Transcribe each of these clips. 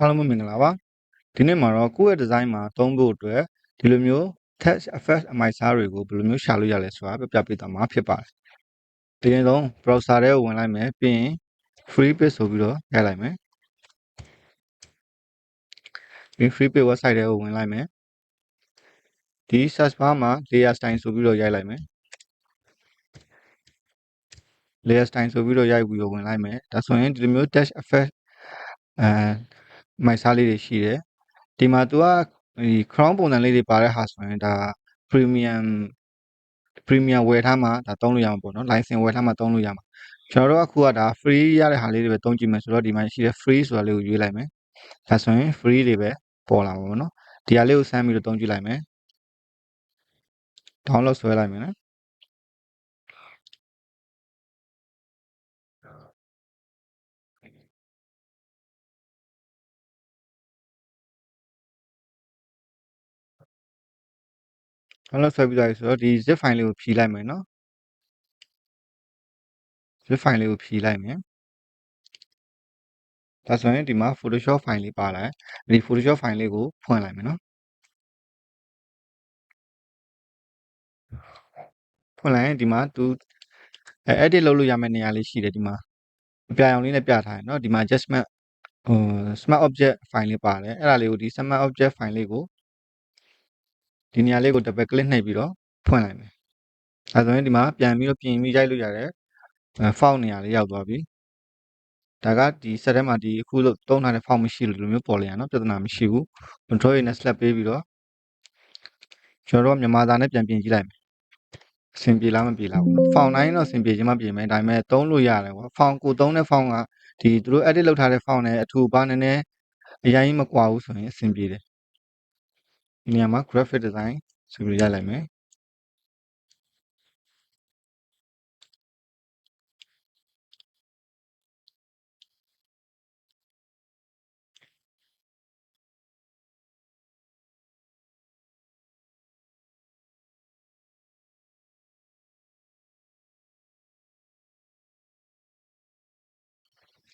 အားလုံးပဲမင်္ဂလာပါဒီနေ့မှာတော့ကိုယ့်ရဲ့ design မှာသုံးဖို့အတွက်ဒီလိုမျိုး text effect အမိုက်စားတွေကိုဘယ်လိုမျိုးရှာလို့ရလဲဆိုတာပြပြပေးသွားမှာဖြစ်ပါတယ်ဒီရင်ဆုံး browser ထဲကိုဝင်လိုက်မယ်ပြီးရင် free page ဆိုပြီးတော့ရိုက်လိုက်မယ်ဒီ free page website ထဲကိုဝင်လိုက်မယ်ဒီ search bar မှာ layer style ဆိုပြီးတော့ရိုက်လိုက်မယ် layer style ဆိုပြီးတော့ရိုက်ပြီးတော့ဝင်လိုက်မယ်ဒါဆိုရင်ဒီလိုမျိုး text effect အဲ မိုက်စားလေးတွေရှိတယ်ဒီမှာ तू ကဒီ crown ပုံစံလေးတွေပါတဲ့ဟာဆိုရင်ဒါ premium premium ဝယ်ထားမှာဒါသုံးလို့ရမှာပေါ့နော် license ဝယ်ထားမှာသုံးလို့ရမှာကျွန်တော်တို့အခုကဒါ free ရတဲ့ဟာလေးတွေပဲသုံးကြည့်မယ်ဆိုတော့ဒီမှာရှိတဲ့ free ဆိုတာလေးကိုရွေးလိုက်မယ်ဒါဆိုရင် free တွေပဲပေါ်လာမှာပေါ့နော်ဒီဟာလေးကိုစမ်းပြီးတော့သုံးကြည့်လိုက်မယ် download ဆွဲလိုက်မယ်နော် download ဆွဲပြီးသွားပြီဆိုတော့ဒီ zip file လေးကိုဖြီးလိုက်မယ်နော် zip file လေးကိုဖြီးလိုက်မယ်ဒါဆိုရင်ဒီမှာ Photoshop file လေးပါလာဒီ Photoshop file လေးကိုဖွင့်လိုက်မယ်နော်ဖွင့်လိုက်ရင်ဒီမှာ तू edit လုပ်လို့ရမယ့်နေရာလေးရှိတယ်ဒီမှာအပြာရောင်လေးနဲ့ပြထားတယ်နော်ဒီမှာ adjustment ဟို smart object file လေးပါတယ်အဲ့ဒါလေးကိုဒီ smart object file လေးကို ဒီနေရာလေးကို double click နှိပ်ပြီးတော့ဖွင့်လိုက်မယ်အဲဆိုရင်ဒီမှာပြန်ပြီးတော့ပြင်ပြီးရိုက်လို့ရတယ်အဲ font နေရာလေးရောက်သွားပြီဒါကဒီ set ထဲမှာဒီအခုလို့သုံးထားတဲ့ font မရှိလို့ဒီလိုမျိုးပေါ်လာရနော်ပြဿနာမရှိဘူး control A နဲ့ slap ပေးပြီးတော့ကျွန်တော်တို့မြန်မာစာနဲ့ပြန်ပြင်ကြည့်လိုက်မယ်အဆင်ပြေလားမပြေလားဘူး font တိုင်းတော့အဆင်ပြေခြင်းမပြေမယ်ဒါပေမဲ့သုံးလို့ရတယ်ကွာ font ကိုသုံးတဲ့ font ကဒီသူတို့ edit လုပ်ထားတဲ့ font နဲ့အထူပါနည်းနည်းအရင်ကြီးမကွာဘူးဆိုရင်အဆင်ပြေတယ် ဒီနေရာမှာ graphic design ဆိုပြီးရိုက်လိုက်မယ်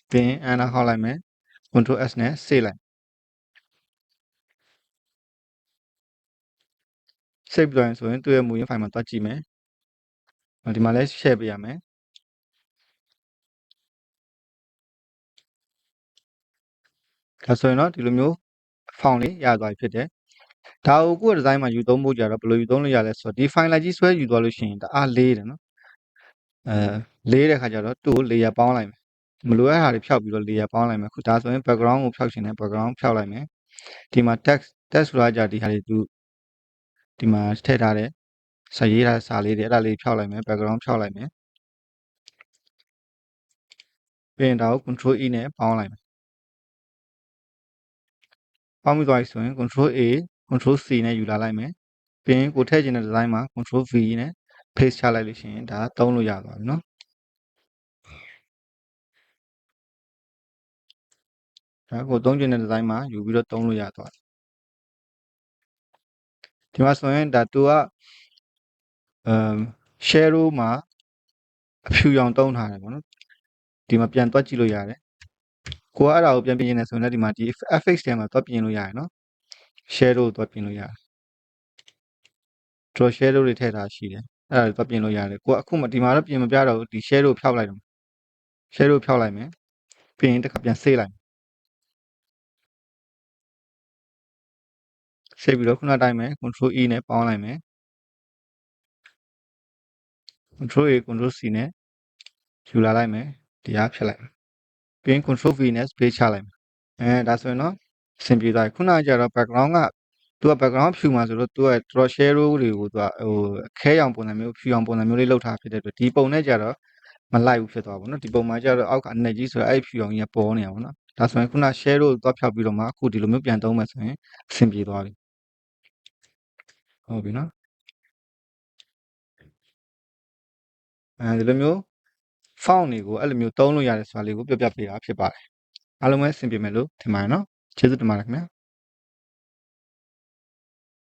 ပြီးရင် enter ဟောက်လိုက်မယ် control S နဲ့ save လိုက် save ပြီးတော့ရင်ဆိုရင်သူ့ရဲ့မူရင်း file မှာတွားကြည့်မယ်ဒီမှာလည်း share ပေးရမယ်ဒါဆိုရင်တော့ဒီလိုမျိုး font လေးရသွားပြီဖြစ်တယ်ဒါကိုကိုယ့်ရဲ့ design မှာယူသုံးဖို့ကြတော့ဘယ်လိုယူသုံးလို့ရလဲဆိုတော့ဒီ file လိုက်ကြီးဆွဲယူသွားလို့ရှိရင်ဒါအားလေးတယ်နော်အဲလေးတဲ့ခါကျတော့သူ့ကို layer ပေါင်းလိုက်မယ်မလိုအပ်တာတွေဖြောက်ပြီးတော့ layer ပေါင်းလိုက်မယ်ခုဒါဆိုရင် background ကိုဖြောက်ရှင်တဲ့ background ဖြောက်လိုက်မယ်ဒီမှာ text text ဆိုတာကြဒီဟာတွေသူ ဒီမှာထည့်ထားတဲ့စာရေးထားတဲ့စာလေးတွေအဲ့ဒါလေးဖြောက်လိုက်မယ် background ဖြောက်လိုက်မယ်ပြီးရင်ဒါကို control E နဲ့ပေါင်းလိုက်မယ်ပေါင်းပြီးသွားပြီဆိုရင် control A control C နဲ့ယူလာလိုက်မယ်ပြီးရင်ကိုထည့်ခြင်းတဲ့ design မှာ control V နဲ့ paste ချလိုက်လို့ရှိရင်ဒါသုံးလို့ရသွားပြီเนาะဒါကိုသုံးခြင်းတဲ့ design မှာယူပြီးတော့သုံးလို့ရသွားတယ် ဒီမှာဆိုရင်ဒါသူကအမ် shadow မှာအဖြူရောင်သုံးထားတယ်ပေါ့နော်ဒီမှာပြန်တွက်ကြည့်လို့ရတယ်ကိုကအဲ့ဒါကိုပြန်ပြင်နေတယ်ဆိုရင်လည်းဒီမှာဒီ fx ထဲမှာတွက်ပြင်လို့ရတယ်နော် shadow တွက်ပြင်လို့ရတယ် draw shadow တွေထည့်ထားရှိတယ်အဲ့ဒါတွေတွက်ပြင်လို့ရတယ်ကိုကအခုမှဒီမှာတော့ပြင်မပြတော့ဘူးဒီ shadow ဖြောက်လိုက်တော့ shadow ဖြောက်လိုက်မယ်ပြီးရင်တစ်ခါပြန်ဆေးလိုက် ဆက်ပြီးတော့ခုနတိုင်းမယ် control E နဲ့ပေါင်းလိုက်မယ် control A control C နဲ့ယူလာလိုက်မယ်တရားဖြတ်လိုက်ပြီးရင် control V နဲ့ space ချလိုက်မယ်အဲဒါဆိုရင်တော့အဆင်ပြေသွားပြီခုနကကျတော့ background ကသူက background ဖြူမှာဆိုတော့သူက draw shadow တွေကိုသူကဟိုခဲရောင်ပုံစံမျိုးဖြူရောင်ပုံစံမျိုးလေးလောက်ထားဖြစ်တဲ့အတွက်ဒီပုံနဲ့ကျတော့မလိုက်ဘူးဖြစ်သွားပါဘောနော်ဒီပုံမှာကျတော့အောက်ကအနက်ကြီးဆိုတော့အဲ့ဖြူရောင်ကြီးကပေါ်နေတာပေါ့နော်ဒါဆိုရင်ခုန shadow ကိုသွားဖြောက်ပြီးတော့မှအခုဒီလိုမျိုးပြန်သုံးမယ်ဆိုရင်အဆင်ပြေသွားပြီ ဟုတ်ပြီနော်အဲဒီလိုမျိုး font တွေကိုအဲ့လိုမျိုးသုံးလို့ရတယ်ဆိုတာလေးကိုပြပြပေးတာဖြစ်ပါတယ်အားလုံးပဲအဆင်ပြေမယ်လို့ထင်ပါတယ်နော်ကျေးဇူးတင်ပါတယ်ခင်ဗျာ